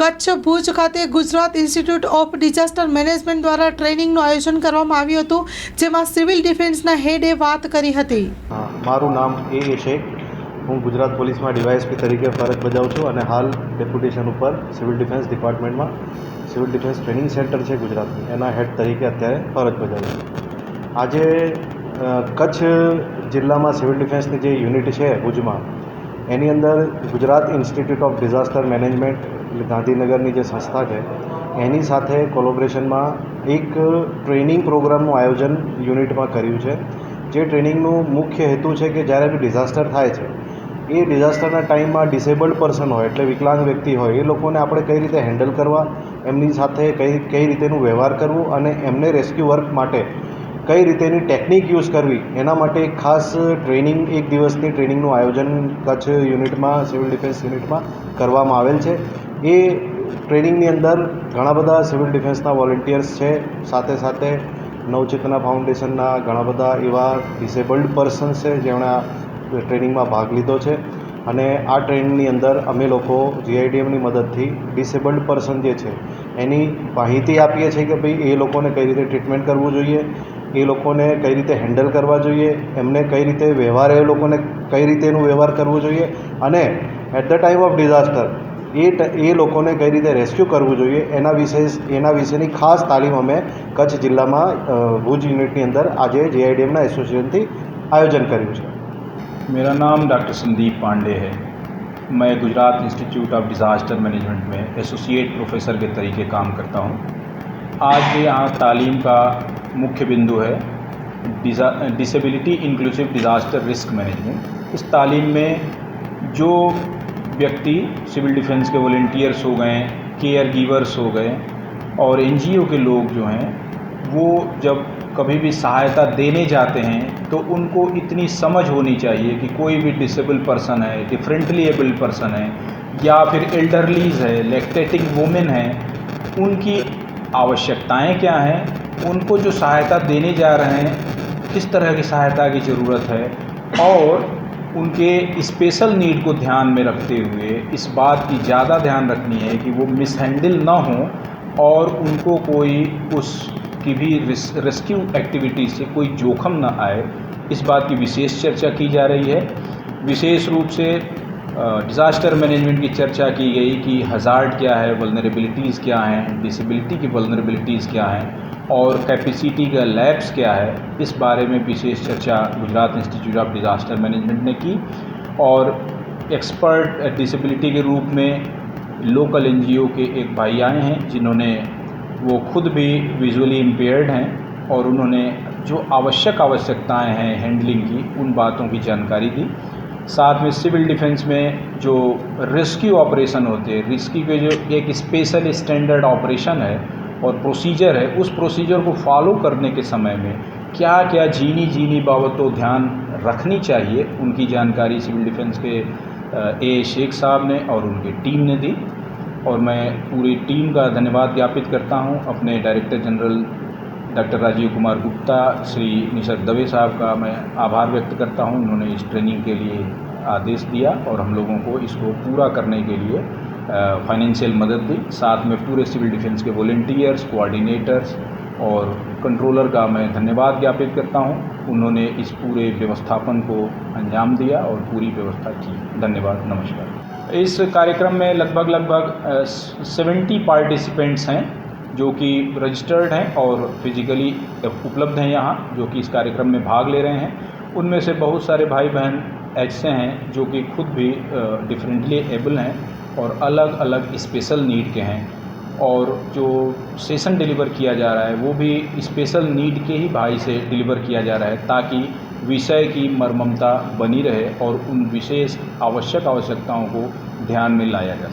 કચ્છ ભુજ ખાતે Gujarat institute of disaster management દ્વારા ટ્રેનિંગનું આયોજન કરવામાં આવ્યું હતું, જેમાં સિવિલ ડિફેન્સના હેડે વાત કરી હતી. મારું નામ એ શેખ. હું ગુજરાત પોલીસમાં ડીવાયએસપી તરીકે ફરજ બજાવું છું અને હાલ ડેપ્યુટેશન ઉપર સિવિલ ડિફેન્સ ડિપાર્ટમેન્ટમાં સિવિલ ડિફેન્સ ટ્રેનિંગ સેન્ટર છે ગુજરાતનું. એના હેડ તરીકે અત્યારે ફરજ બજાવું છું. આજે કચ્છ જિલ્લામાં સિવિલ ડિફેન્સની જે યુનિટ છે ભુજમાં, એની અંદર Gujarat institute of disaster management એટલે ગાંધીનગરની જે સંસ્થા છે, એની સાથે કોલોબરેશનમાં એક ટ્રેનિંગ પ્રોગ્રામનું આયોજન યુનિટમાં કર્યું છે. જે ટ્રેનિંગનું મુખ્ય હેતુ છે કે જ્યારે બી ડિઝાસ્ટર થાય છે, એ ડિઝાસ્ટરના ટાઈમમાં ડિસેબલ્ડ પર્સન હોય એટલે વિકલાંગ વ્યક્તિ હોય, એ લોકોને આપણે કઈ રીતે હેન્ડલ કરવા, એમની સાથે કઈ કઈ રીતેનું વ્યવહાર કરવું અને એમને રેસ્ક્યુ વર્ક માટે કઈ રીતેની ટેકનિક યુઝ કરવી, એના માટે એક ખાસ ટ્રેનિંગ એક દિવસની ટ્રેનિંગનું આયોજન કચ્છ યુનિટમાં સિવિલ ડિફેન્સ યુનિટમાં કરવામાં આવેલ છે. એ ટ્રેનિંગની અંદર ઘણા બધા સિવિલ ડિફેન્સના વોલેન્ટિયર્સ છે. સાથે સાથે નવચેતના ફાઉન્ડેશનના ઘણા બધા એવા ડિસેબલ્ડ પર્સન્સ છે જેમણે આ ટ્રેનિંગમાં ભાગ લીધો છે. અને આ ટ્રેનિંગની અંદર અમે લોકો જીઆઈડીએમની મદદથી ડિસેબલ્ડ પર્સન જે છે એની માહિતી આપીએ છીએ કે ભાઈ એ લોકોને કઈ રીતે ટ્રીટમેન્ટ કરવું જોઈએ, એ લોકોને કઈ રીતે હેન્ડલ કરવા જોઈએ, એમને કઈ રીતે વ્યવહાર એ લોકોને કઈ રીતે એનું વ્યવહાર કરવું જોઈએ અને at the time of disaster એ ટ- એ લોકોને કઈ રીતે રેસ્ક્યુ કરવું જોઈએ એના વિશે એના વિશેની ખાસ તાલીમ અમે કચ્છ જિલ્લામાં અ, ભુજ યુનિટની અંદર આજે જીઆઈડીએમના એસોસિએશનથી આયોજન કર્યું છે मेरा नाम डॉक्टर संदीप पांडे है मैं Gujarat institute of disaster management में एसोसिएट प्रोफेसर के तरीके काम करता हूँ आज के यहाँ तालीम का मुख्य बिंदु है disability inclusive disaster risk management इस तालीम में जो व्यक्ति सिविल डिफेंस के वॉल्टियर्स हो गए, केयर गिवर्स हो गए और एनजीओ के लोग जो हैं, वो जब कभी भी सहायता देने जाते हैं तो उनको इतनी समझ होनी चाहिए कि कोई भी डिसेबल पर्सन है डिफरेंटली एबल्ड पर्सन है, या फिर एल्डरलीज है, लैक्टेटिंग वुमेन है, उनकी आवश्यकताएँ क्या हैं, उनको जो सहायता देने जा रहे हैं, किस तरह की सहायता की ज़रूरत है, और उनके स्पेशल नीड को ध्यान में रखते हुए इस बात की ज़्यादा ध्यान रखनी है कि वो मिसहैंडल ना हो और उनको कोई उसकी भी रेस्क्यू एक्टिविटी से कोई जोखम ना आए। इस बात की विशेष चर्चा की जा रही है। विशेष रूप से डिज़ास्टर मैनेजमेंट की चर्चा की गई कि हज़ार्ड क्या है वलनरेबिलिटीज़ क्या हैं डिसेबिलिटी की वलनरेबिलिटीज़ क्या हैं। और कैपेसिटी का लैब्स क्या है, इस बारे में विशेष चर्चा Gujarat institute of disaster management ने की और एक्सपर्ट डिसेबिलिटी के रूप में लोकल एनजीओ के एक भाई आए हैं, जिन्होंने वो खुद भी विजुअली इम्पेयर्ड हैं और उन्होंने जो आवश्यक आवश्यकताएँ हैं हैंडलिंग की, उन बातों की जानकारी दी। साथ में सिविल डिफेंस में जो रेस्क्यू ऑपरेशन होते हैं रेस्क्यू के जो एक स्पेशल स्टैंडर्ड ऑपरेशन है और प्रोसीजर है, उस प्रोसीजर को फॉलो करने के समय में क्या क्या जीनी जीनी बाबतों ध्यान रखनी चाहिए, उनकी जानकारी सिविल डिफेंस के ए शेख साहब ने और उनकी टीम ने दी। और मैं पूरी टीम का धन्यवाद ज्ञापित करता हूँ। अपने director general doctor Rajeev Kumar Gupta, Shri Nishar Dave साहब का मैं आभार व्यक्त करता हूँ। उन्होंने इस ट्रेनिंग के लिए आदेश दिया और हम लोगों को इसको पूरा करने के लिए फाइनेंशियल मदद दी। साथ में पूरे सिविल डिफेंस के वॉल्टियर्स कोऑर्डिनेटर्स और कंट्रोलर का मैं धन्यवाद ज्ञापित करता हूँ। उन्होंने इस पूरे व्यवस्थापन को अंजाम दिया और पूरी व्यवस्था की। धन्यवाद। नमस्कार। इस कार्यक्रम में लगभग लगभग सेवेंटी पार्टिसिपेंट्स हैं, जो कि रजिस्टर्ड हैं और फिजिकली उपलब्ध हैं यहाँ, जो कि इस कार्यक्रम में भाग ले रहे हैं। उनमें से बहुत सारे भाई बहन ऐसे हैं, जो कि खुद भी डिफरेंटली एबल हैं। और अलग अलग स्पेशल नीड के हैं। और जो सेशन डिलीवर किया जा रहा है, वो भी स्पेशल नीड के ही भाई से डिलीवर किया जा रहा है, ताकि विषय की मर्ममता बनी रहे और उन विशेष आवश्यक आवश्यकताओं को ध्यान में लाया जा सके।